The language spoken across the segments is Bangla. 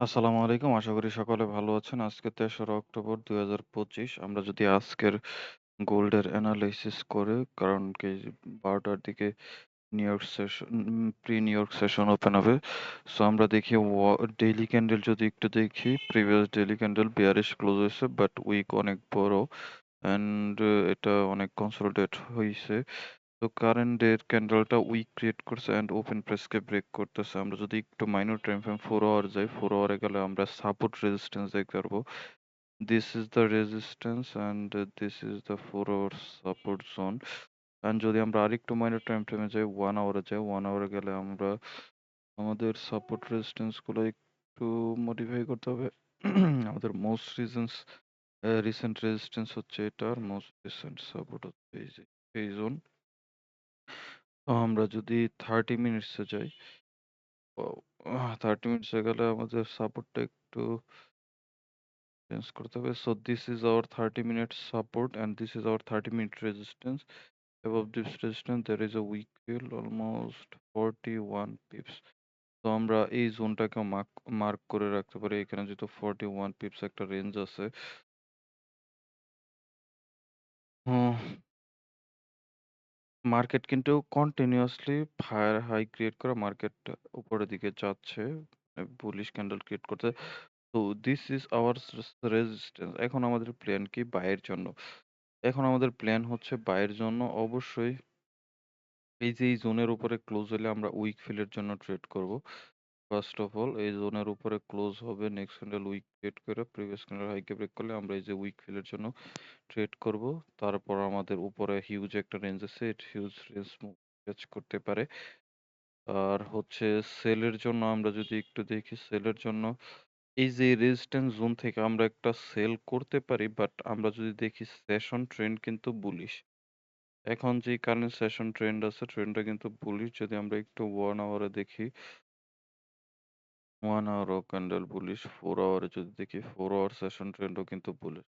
আসসালামু আলাইকুম। আশা করি সকলে ভালো আছেন। আজকে ৩রা অক্টোবর ২০২৫ আমরা যদি আজকের গোল্ডের এনালাইসিস করে কারণ কি ১২ টার দিকে New York session pre New York session open হবে। সো আমরা দেখি ওয়া ডেইলি ক্যান্ডেল যদি একটু দেখি, previous daily candle bearish close হইছে বাট উইক অনেক বড় অ্যান্ড এটা অনেক কনসোলিডেট হইছে। তো কারেন্ট ডে এর ক্যান্ডেলটা উইক ক্রিয়েট করছে অ্যান্ড ওপেন প্রেসকে ব্রেক করতেছে। আমরা যদি একটু মাইনর টাইম ফ্রেম 4 আওয়ার যাই, 4 আওয়ারে গেলে আমরা সাপোর্ট রেজিস্ট্যান্স দেখতে পারব। This is the resistance and this is the 4 hour support zone. And যদি আমরা আরেকটু মাইনর টাইম ফ্রেমে যাই, 1 আওয়ারে যাই, 1 আওয়ারে গেলে আমরা আমাদের সাপোর্ট রেজিস্ট্যান্সগুলো একটু মডিফাই করতে হবে। আমাদের মোস্ট রিজনস রিসেন্ট রেজিস্ট্যান্স হচ্ছে এটা আর মোস্ট রিসেন্ট সাপোর্ট হচ্ছে এই যে এই জোন। আমরা যদি 30 মিনিটস যাই ও আহ 30 মিনিটস এ গেলে আমাদের সাপোর্টটা একটু চেঞ্জ করতে হবে। So this is our 30 minutes support and this is our 30 minute resistance. above this resistance, there is a weak fill almost 41 pips তো আমরা এই জোনটাকে মার্ক মার্ক করে রাখতে পারি এখানে যেহেতু 41 পিপস একটা রেঞ্জ আছে হুম মার্কেট কিন্তু কন্টিনিউয়াসলি হায়ার হাই ক্রিয়েট করে মার্কেট উপরের দিকে যাচ্ছে বুলিশ ক্যান্ডেল ক্রিয়েট করতে। তো দিস ইজ আওয়ার রেজিস্ট্যান্স এখন আমাদের প্ল্যান কি? বাইয়ের জন্য। এখন আমাদের প্ল্যান হচ্ছে বাইয়ের জন্য অবশ্যই এই যে এই জোনের উপরে ক্লোজ হলে আমরা উইক ফিলের জন্য ট্রেড করব। ফার্স্ট অফ অল এই জোনের উপরে ক্লোজ হবে। নেক্সট ক্যান্ডেল উইক ক্রিয়েট করে প্রিভিয়াস ক্যান্ডেল হাইকে ব্রেক করলে আমরা এই যে উইক ফিলের জন্য ট্রেড করব। তারপর আমাদের উপরে হিউজ একটা রেঞ্জ আছে। হিউজ রেঞ্জ ক্যাচ করতে পারে। আর হচ্ছে সেলের জন্য আমরা যদি একটু দেখি সেলের জন্য এই যে রেজিস্ট্যান্স জোন থেকে আমরা একটা সেল করতে পারি বাট আমরা যদি দেখি সেশন ট্রেন্ড কিন্তু বুলিশ এখন যে কারেন্ট সেশন ট্রেন্ড আছে ট্রেন্ডটা কিন্তু বুলিশ যদি আমরা একটু ওয়ান আওয়ারে দেখি ওয়ান আওয়ার ও ক্যান্ডেল বুলিশ ফোর আওয়ারে যদি দেখি, ফোর আওয়ার সেশন ট্রেন্ডও কিন্তু বুলিশ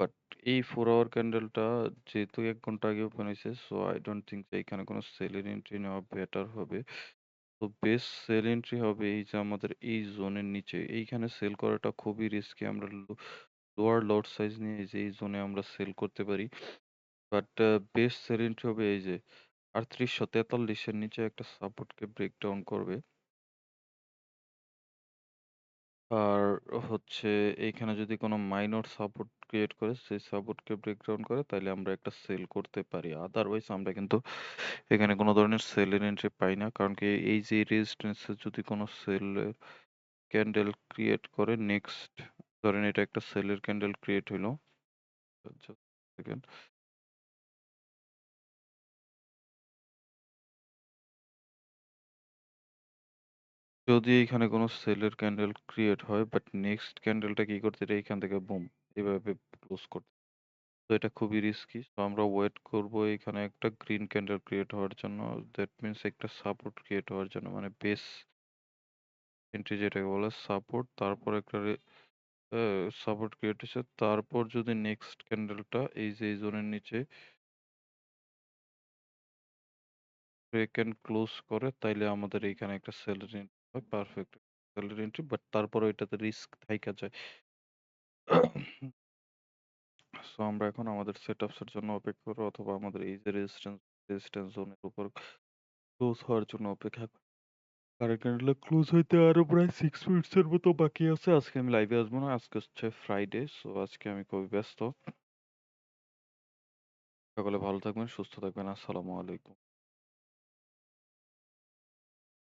বাট এই ফোর আওয়ার ক্যান্ডেলটা যেহেতু এক ঘণ্টা আগে ওপেন হয়েছে সো আই ডোন্ট থিঙ্ক যে এখানে কোনো সেলিং এন্ট্রি নেওয়া বেটার হবে। তো বেস্ট সেল এন্ট্রি হবে এই যে আমাদের এই জোনের নিচে। এইখানে সেল করাটা খুবই রিস্কি, আমরা লোয়ার লট সাইজ নিয়ে এই যে এই জোনে আমরা সেল করতে পারি। বাট বেস্ট সেল এন্ট্রি হবে এই যে আটত্রিশশো তেতাল্লিশের নিচে একটা সাপোর্টকে ব্রেকডাউন করবে। আর হচ্ছে এইখানে যদি কোনো মাইনর সাপোর্ট ক্রিয়েট করে, সেই সাপোর্টকে ব্রেকডাউন করে তাহলে আমরা একটা সেল করতে পারি। আদারওয়াইজ আমরা কিন্তু এখানে কোনো ধরনের সেলের এন্ট্রি পাই না। কারণ কি এই যে রেজিস্ট্যান্সে যদি কোনো সেলের ক্যান্ডেল ক্রিয়েট করে নেক্সট ধরেন এটা একটা সেলের ক্যান্ডেল ক্রিয়েট হইল। সেকেন্ড যদি এখানে কোনো সেলের ক্যান্ডেল ক্রিয়েট হয় বাট নেক্সট ক্যান্ডেলটা কি করতে এটা এইখান থেকে বুম এভাবে ক্লোজ করতে। তো এটা খুবই রিস্কি তো আমরা ওয়েট করব এখানে একটা গ্রিন ক্যান্ডেল ক্রিয়েট হওয়ার জন্য। দ্যাট মিনস একটা সাপোর্ট ক্রিয়েট হওয়ার জন্য মানে বেস এন্ট্রি যেটাকে বলে সাপোর্ট তারপর একটা সাপোর্ট ক্রিয়েট হয়েছে। তারপর যদি নেক্সট ক্যান্ডেলটা এই যে, এই জোনের নিচে ব্রেক এন্ড ক্লোজ করে, তাইলে আমাদের এইখানে একটা হয় পারফেক্ট সেলের এন্ট্রি বাট তারপর এটাতে রিস্ক থাইকা যায়। সো আমরা এখন আমাদের সেটআপস এর জন্য অপেক্ষা করব, অথবা আমাদের এই যে রেজিস্ট্যান্স রেজিস্ট্যান্স জোনের উপর ক্লোজ হওয়ার জন্য অপেক্ষা কারেন্ট ক্যান্ডেল ক্লোজ হইতে আরও প্রায় সিক্স মিনিটস এর মতো বাকি আছে। আজকে আমি লাইভে আসব না, আজকে হচ্ছে ফ্রাইডে সো আজকে আমি খুবই ব্যস্ত। সকলে ভালো থাকবেন, সুস্থ থাকবেন, আসসালামু আলাইকুম।